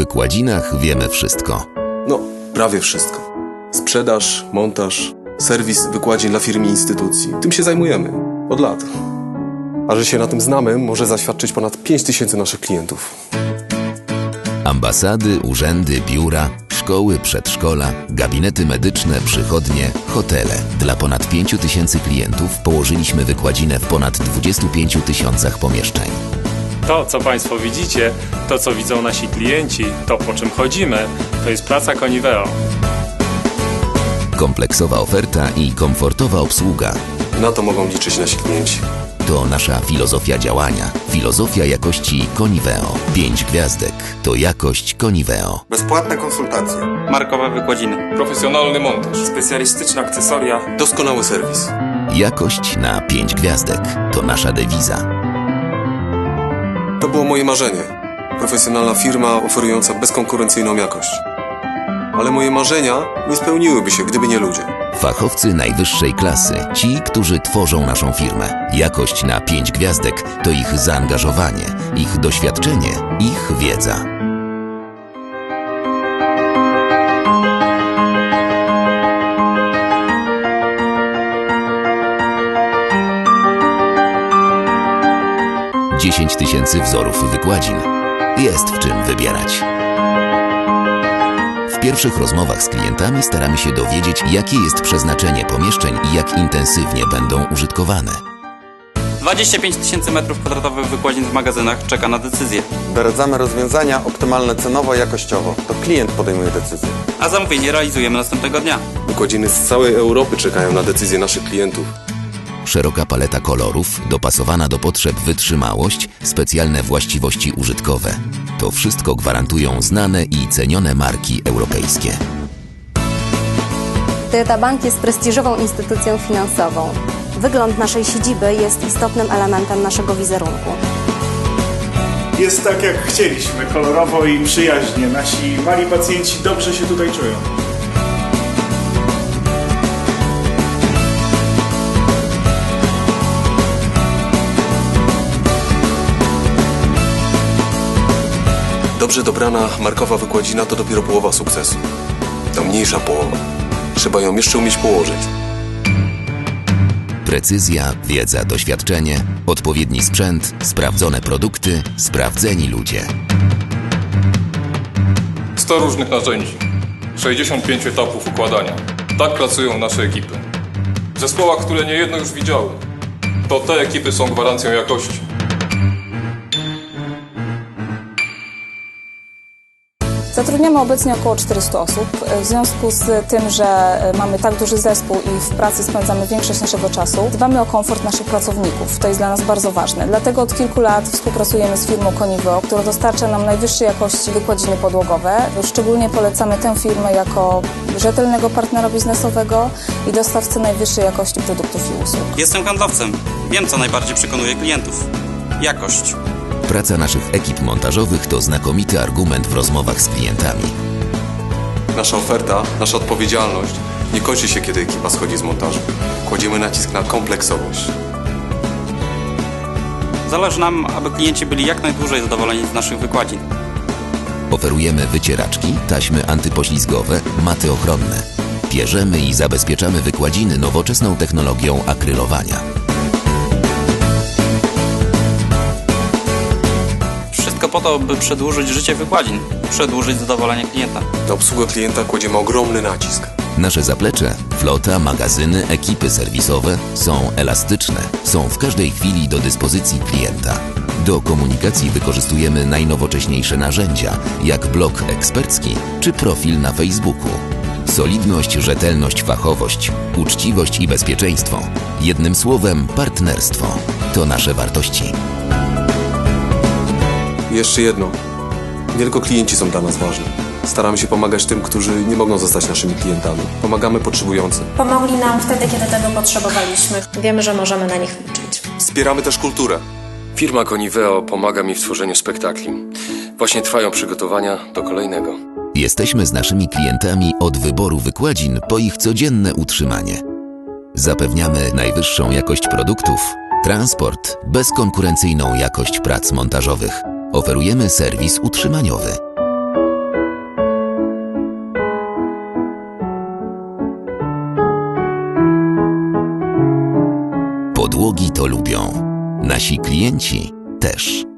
Wykładzinach wiemy wszystko. No, prawie wszystko. Sprzedaż, montaż, serwis wykładzin dla firm i instytucji. Tym się zajmujemy. Od lat. A że się na tym znamy, może zaświadczyć ponad 5 tysięcy naszych klientów. Ambasady, urzędy, biura, szkoły, przedszkola, gabinety medyczne, przychodnie, hotele. Dla ponad 5 tysięcy klientów położyliśmy wykładzinę w ponad 25 tysiącach pomieszczeń. To, co Państwo widzicie, to, co widzą nasi klienci, to, po czym chodzimy, to jest praca Coniveo. Kompleksowa oferta i komfortowa obsługa Na to mogą liczyć nasi klienci. to nasza filozofia działania. Filozofia jakości Coniveo. 5 gwiazdek to jakość Coniveo. Bezpłatne konsultacje. markowe wykładziny. Profesjonalny montaż. Specjalistyczne akcesoria. Doskonały serwis. Jakość na 5 gwiazdek to nasza dewiza. To było moje marzenie. Profesjonalna firma oferująca bezkonkurencyjną jakość. Ale moje marzenia nie spełniłyby się, gdyby nie ludzie. Fachowcy najwyższej klasy, ci, którzy tworzą naszą firmę. Jakość na 5 gwiazdek to ich zaangażowanie, ich doświadczenie, ich wiedza. Dziesięć tysięcy wzorów wykładzin. Jest w czym wybierać. W pierwszych rozmowach z klientami staramy się dowiedzieć, jakie jest przeznaczenie pomieszczeń i jak intensywnie będą użytkowane. 25 tysięcy metrów kwadratowych wykładzin w magazynach czeka na decyzję. Doradzamy rozwiązania optymalne cenowo i jakościowo. To klient podejmuje decyzję. A zamówienie realizujemy następnego dnia. Wykładziny z całej Europy czekają na decyzje naszych klientów. Szeroka paleta kolorów, dopasowana do potrzeb wytrzymałość, specjalne właściwości użytkowe. To wszystko gwarantują znane i cenione marki europejskie. Toyota Bank jest prestiżową instytucją finansową. Wygląd naszej siedziby jest istotnym elementem naszego wizerunku. Jest tak jak chcieliśmy, kolorowo i przyjaźnie. Nasi mali pacjenci dobrze się tutaj czują. Dobrze dobrana markowa wykładzina to dopiero połowa sukcesu. To mniejsza połowa. Trzeba ją jeszcze umieć położyć. Precyzja, wiedza, doświadczenie, odpowiedni sprzęt, sprawdzone produkty, sprawdzeni ludzie. 100 różnych narzędzi. 65 etapów układania. Tak pracują nasze ekipy. W zespołach, które niejedno już widziały. To te ekipy są gwarancją jakości. Zatrudniamy obecnie około 400 osób. W związku z tym, że mamy tak duży zespół i w pracy spędzamy większość naszego czasu, dbamy o komfort naszych pracowników. To jest dla nas bardzo ważne. Dlatego od kilku lat współpracujemy z firmą Coniveo, która dostarcza nam najwyższej jakości wykładziny podłogowe. Szczególnie polecamy tę firmę jako rzetelnego partnera biznesowego i dostawcę najwyższej jakości produktów i usług. Jestem handlowcem. Wiem, co najbardziej przekonuje klientów. Jakość. Praca naszych ekip montażowych to znakomity argument w rozmowach z klientami. Nasza oferta, nasza odpowiedzialność nie kończy się, kiedy ekipa schodzi z montażu. Kładziemy nacisk na kompleksowość. Zależy nam, aby klienci byli jak najdłużej zadowoleni z naszych wykładzin. Oferujemy wycieraczki, taśmy antypoślizgowe, maty ochronne. Bierzemy i zabezpieczamy wykładziny nowoczesną technologią akrylowania. Po to, by przedłużyć życie wykładzin, przedłużyć zadowolenie klienta. Na obsługę klienta kładziemy ogromny nacisk. Nasze zaplecze, flota, magazyny, ekipy serwisowe są elastyczne, są w każdej chwili do dyspozycji klienta. Do komunikacji wykorzystujemy najnowocześniejsze narzędzia, jak blog ekspercki czy profil na Facebooku. Solidność, rzetelność, fachowość, uczciwość i bezpieczeństwo. Jednym słowem, partnerstwo. To nasze wartości. I jeszcze jedno. Nie tylko klienci są dla nas ważni. Staramy się pomagać tym, którzy nie mogą zostać naszymi klientami. Pomagamy potrzebującym. Pomogli nam wtedy, kiedy tego potrzebowaliśmy. Wiemy, że możemy na nich liczyć. Wspieramy też kulturę. Firma Coniveo pomaga mi w tworzeniu spektakli. Właśnie trwają przygotowania do kolejnego. Jesteśmy z naszymi klientami od wyboru wykładzin po ich codzienne utrzymanie. Zapewniamy najwyższą jakość produktów, transport, bezkonkurencyjną jakość prac montażowych. Oferujemy serwis utrzymaniowy. Podłogi to lubią. Nasi klienci też.